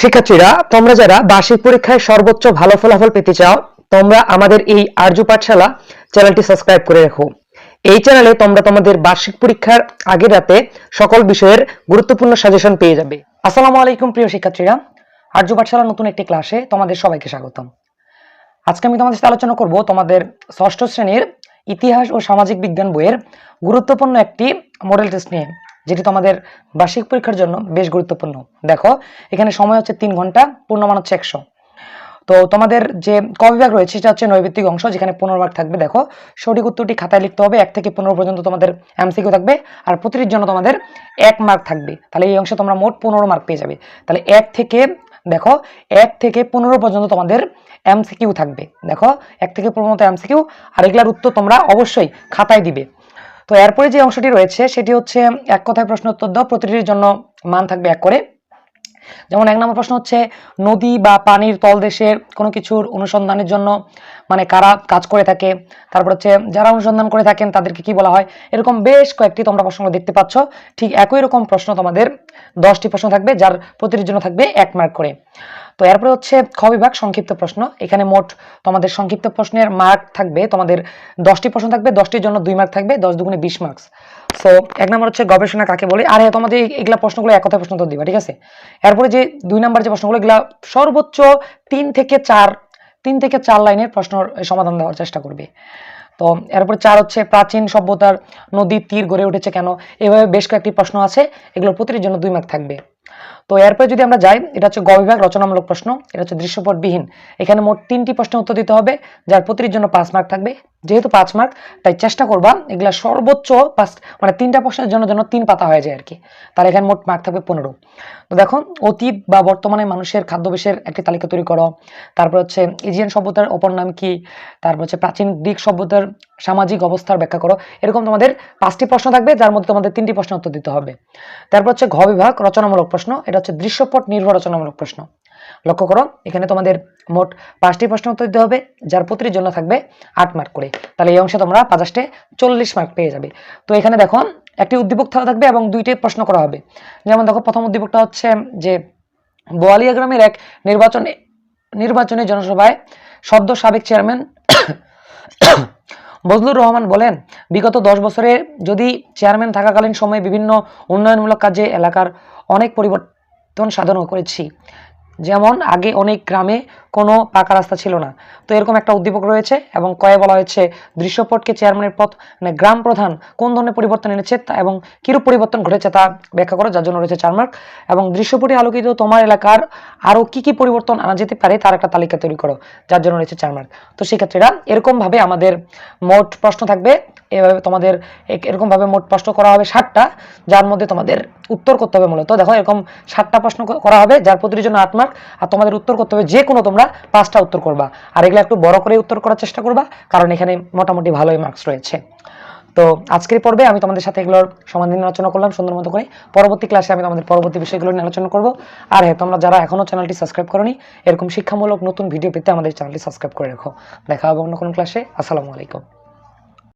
শিক্ষার্থীরা, তোমরা যারা বার্ষিক পরীক্ষায় সর্বোচ্চ ভালো ফলাফল পেতে চাও, তোমরা আমাদের এই আর্য পাঠশালা চ্যানেলটি সাবস্ক্রাইব করে রাখো। এই চ্যানেলে তোমরা তোমাদের বার্ষিক পরীক্ষার আগের রাতে সকল বিষয়ের গুরুত্বপূর্ণ সাজেশন পেয়ে যাবে। আসসালামু আলাইকুম, প্রিয় শিক্ষার্থীরা। আর্য পাঠশালা নতুন একটি ক্লাসে তোমাদের সবাইকে স্বাগতম। আজকে আমি তোমাদের সাথে আলোচনা করব তোমাদের ষষ্ঠ শ্রেণির ইতিহাস ও সামাজিক বিজ্ঞান বইয়ের গুরুত্বপূর্ণ একটি মডেল টেস্ট নিয়ে। যেটি তোমাদের বার্ষিক পরীক্ষার জন্য বেশ গুরুত্বপূর্ণ। দেখো, এখানে সময় হচ্ছে তিন ঘণ্টা, পূর্ণমান হচ্ছে একশো। তো তোমাদের যে ক বিভাগ রয়েছে, সেটা হচ্ছে নৈবিত্তিক অংশ, যেখানে পনেরো মার্ক থাকবে। দেখো, সঠিক উত্তরটি খাতায় লিখতে হবে। এক থেকে পনেরো পর্যন্ত তোমাদের এমসিকিউ থাকবে। আর প্রতিটির জন্য তোমাদের এক মার্ক থাকবে। তাহলে এই অংশে তোমরা মোট পনেরো মার্ক পেয়ে যাবে। তাহলে এক থেকে, দেখো, এক থেকে পনেরো পর্যন্ত তোমাদের এমসিকিউ থাকবে। দেখো, এক থেকে পনেরো মতো এমসিকিউ আর এগুলার উত্তর তোমরা অবশ্যই খাতায় দিবে। তো এরপরে যে অংশটি রয়েছে, সেটি হচ্ছে এক কথায় প্রশ্ন উত্তর দাও। প্রতিটির জন্য মান থাকবে এক করে। যেমন এক নম্বর প্রশ্ন হচ্ছে, নদী বা পানির তলদেশের কোনো কিছুর অনুসন্ধানের জন্য মানে কারা কাজ করে থাকে? তারপর হচ্ছে, যারা অনুসন্ধান করে থাকেন, তাদেরকে কি বলা হয়? এরকম বেশ কয়েকটি তোমরা প্রশ্নগুলো দেখতে পাচ্ছ। ঠিক একই রকম প্রশ্ন তোমাদের দশটি প্রশ্ন থাকবে, যার প্রতিটির জন্য থাকবে এক মার্ক করে। তো এরপরে হচ্ছে খ বিভাগ, সংক্ষিপ্ত প্রশ্ন। এখানে মোট তোমাদের সংক্ষিপ্ত প্রশ্নের মার্ক থাকবে, তোমাদের দশটি প্রশ্ন থাকবে, দশটির জন্য দুই মার্ক থাকবে, দশ দুগুণে বিশ মার্কস সো এক নম্বর হচ্ছে গবেষণা কাকে বলে? আর হ্যাঁ তোমাদের এগুলা প্রশ্নগুলো এক কথায় প্রশ্ন তো দিবা, ঠিক আছে? এরপরে যে দুই নম্বর যে প্রশ্নগুলো, এগুলা সর্বোচ্চ তিন থেকে চার, তিন থেকে চার লাইনের প্রশ্নের সমাধান দেওয়ার চেষ্টা করবে। তো এরপর চার হচ্ছে প্রাচীন সভ্যতার নদীর তীর গড়ে উঠেছে কেন? এভাবে বেশ কয়েকটি প্রশ্ন আছে, এগুলোর প্রতিটির জন্য দুই মার্ক থাকবে। তো এরপরে যদি আমরা যাই, এটা হচ্ছে গবিভাগ বিভাগ রচনামূলক প্রশ্ন, এটা হচ্ছে দৃশ্যপটবিহীন। এখানে মোট তিনটি প্রশ্নের উত্তর দিতে হবে, যার প্রতিটির জন্য পাঁচ মার্ক থাকবে। যেহেতু পাঁচ মার্ক তাই চেষ্টা করবা এগুলা সর্বোচ্চ পাঁচ মানে তিনটা প্রশ্নের জন্য যেন তিন পাতা হয়ে যায় আর কি তাহলে এখানে মোট মার্ক থাকবে পনেরো। তো দেখো, অতীত বা বর্তমানে মানুষের খাদ্যাভ্যাসের একটি তালিকা তৈরি করো। তারপর হচ্ছে এজিয়ান সভ্যতার অপর নাম কি? তারপর হচ্ছে প্রাচীন গ্রিক সভ্যতার সামাজিক অবস্থার ব্যাখ্যা করো। এরকম তোমাদের পাঁচটি প্রশ্ন থাকবে, যার মধ্যে তোমাদের তিনটি প্রশ্ন উত্তর দিতে হবে। তারপর হচ্ছে ঘ বিভাগ, রচনামূলক প্রশ্ন। এটা হচ্ছে দৃশ্যপট নির্ভর রচনামূলক প্রশ্ন। লক্ষ্য করো, এখানে তোমাদের মোট পাঁচটি প্রশ্ন উত্তর দিতে হবে, যার প্রতিটির জন্য থাকবে আট মার্ক করে। তাহলে এই অংশে তোমরা পাঁচাশটে চল্লিশ মার্ক পেয়ে যাবে। তো এখানে দেখো, একটি উদ্দীপক থাকবে এবং দুইটি প্রশ্ন করা হবে। যেমন দেখো, প্রথম উদ্দীপকটা হচ্ছে যে বোয়ালিয়া গ্রামের এক নির্বাচনে, নির্বাচনী জনসভায় সদ্য সাবেক চেয়ারম্যান বজলুর রহমান বলেন, বিগত দশ বছরে যদি চেয়ারম্যান থাকাকালীন সময়ে বিভিন্ন উন্নয়নমূলক কাজে এলাকার অনেক পরিবর্তন সাধন করেছি। যেমন আগে অনেক গ্রামে কোনো পাকা রাস্তা ছিল না। তো এরকম একটা উদ্দীপক রয়েছে এবং কয়ে বলা হয়েছে, দৃশ্যপটকে চেয়ারম্যানের পথ মানে গ্রাম প্রধান কোন ধরনের পরিবর্তন এনেছে তা এবং কিরূপ পরিবর্তন ঘটেছে তা ব্যাখ্যা করো, যার জন্য রয়েছে চার মার্ক। এবং দৃশ্যপটে আলোকিত তোমার এলাকার আরও কি কি পরিবর্তন আনা যেতে পারে তার একটা তালিকা তৈরি করো, যার জন্য রয়েছে চার মার্ক। তো সেক্ষেত্রে এরকমভাবে আমাদের মোট প্রশ্ন থাকবে। এভাবে তোমাদের এরকমভাবে মোট প্রশ্ন করা হবে ষাটটা যার মধ্যে তোমাদের উত্তর করতে হবে মূলত। দেখো, এরকম ষাটটা প্রশ্ন করা হবে, যার প্রতিটির জন্য আট মার্ক আর তোমাদের উত্তর করতে হবে যে কোনো তোমরা পাঁচটা উত্তর করবা। আর এগুলো একটু বড় করে উত্তর করার চেষ্টা করবা, কারণ এখানে মোটামুটি ভালোই মার্কস রয়েছে। তো আজকের পর্বে আমি তোমাদের সাথে এগুলোর সমাধান নিয়ে আলোচনা করলাম, সুন্দর মতো করে। পরবর্তী ক্লাসে আমি তোমাদের পরবর্তী বিষয়গুলো নিয়ে আলোচনা করব। আর হ্যাঁ তোমরা যারা এখনও চ্যানেলটি সাবস্ক্রাইব করনি, এরকম শিক্ষামূলক নতুন ভিডিও পেতে আমাদের চ্যানেলটি সাবস্ক্রাইব করে রাখো। দেখা হবে অন্য কোনো ক্লাসে আসসালামু আলাইকুম।